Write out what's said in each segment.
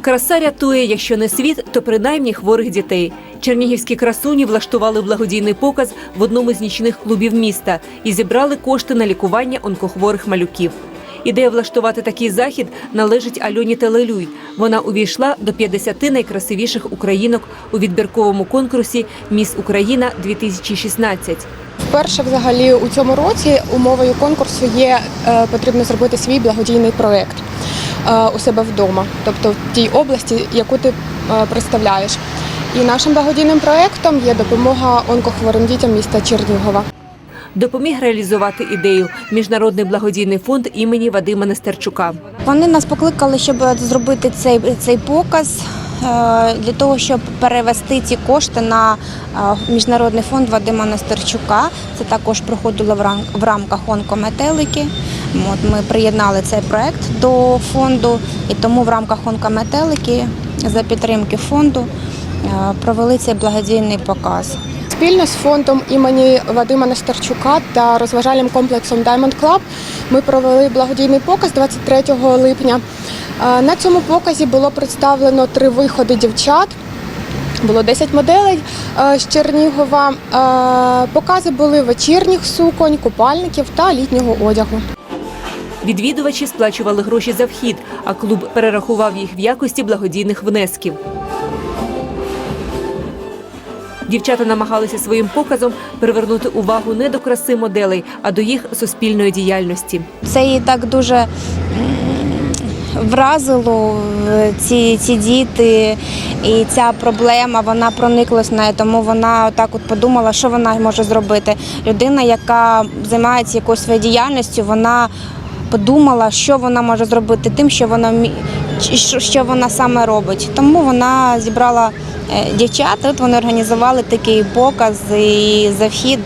Краса рятує, якщо не світ, то принаймні хворих дітей. Чернігівські красуні влаштували благодійний показ в одному з нічних клубів міста і зібрали кошти на лікування онкохворих малюків. Ідея влаштувати такий захід належить Альоні Телелюй. Вона увійшла до 50 найкрасивіших українок у відбірковому конкурсі Міс Україна 2016 Вперше взагалі у цьому році умовою конкурсу є е, потрібно зробити свій благодійний проєкт е, у себе вдома, тобто в тій області, яку ти е, представляєш. І нашим благодійним проєктом є допомога онкохворим дітям міста Чернігова. Допоміг реалізувати ідею Міжнародний благодійний фонд імені Вадима Нестерчука. Вони нас покликали, щоб зробити цей, цей показ е, для того, щоб перевести ці кошти на е, міжнародний фонд Вадима Нестерчука. Це також проходило в рамках онкометелики. От ми приєднали цей проект до фонду, і тому в рамках онкометелики за підтримки фонду е, провели цей благодійний показ. Спільно з фондом імені Вадима Нестерчука та розважальним комплексом Diamond Club ми провели благодійний показ 23 липня. Е, На цьому показі було представлено три виходи дівчат. Було 10 моделей е, з Чернігова. Покази були вечірніх суконь, купальників та літнього одягу. Відвідувачі сплачували гроші за вхід, а клуб перерахував їх в якості благодійних внесків. Дівчата намагалися своїм показом привернути увагу не до краси моделей, а до їх суспільної діяльності. Це її так дуже вразило е, ці, ці діти і ця проблема, вона прониклась в неї, тому вона так от подумала, що вона може зробити. Людина, яка займається якоюсь своєю діяльністю, вона подумала, що вона може зробити тим, що вона що вона саме робить. Тому вона зібрала е, дівчат, от вони організували такий показ і за вхід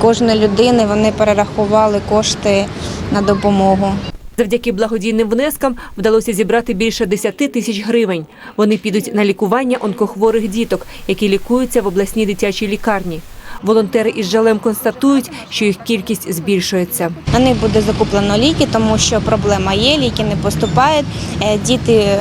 кожної людини вони перерахували кошти на допомогу. Завдяки благодійним внескам вдалося зібрати більше 10 тисяч гривень. Вони підуть на лікування онкохворих діток, які лікуються в обласній дитячій лікарні. Волонтери із жалем констатують, що їх кількість збільшується. На них буде закуплено ліки, тому що проблема є, ліки не поступають. Е, Діти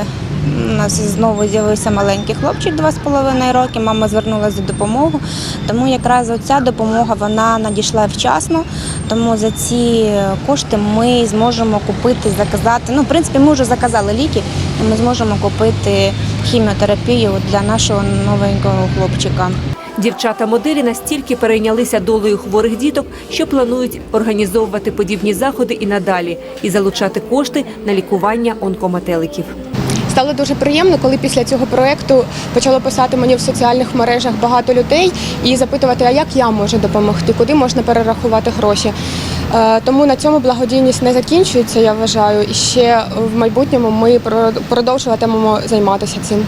у нас знову з'явився маленький хлопчик 2,5 роки. Мама звернулася за допомогу. Тому якраз ця допомога вона надійшла вчасно. Тому за ці кошти ми зможемо купити, заказати. Ну, в принципі, ми вже заказали ліки, ми зможемо купити хіміотерапію для нашого новенького хлопчика. Дівчата-моделі настільки перейнялися долею хворих діток, що планують організовувати подібні заходи і надалі і залучати кошти на лікування онкомателиків. Стало дуже приємно, коли після цього проєкту почало писати мені в соціальних мережах багато людей і запитувати, а як я можу допомогти, куди можна перерахувати гроші. Е, Тому на цьому благодійність не закінчується, я вважаю. І ще в майбутньому ми про- продовжуватимемо займатися цим.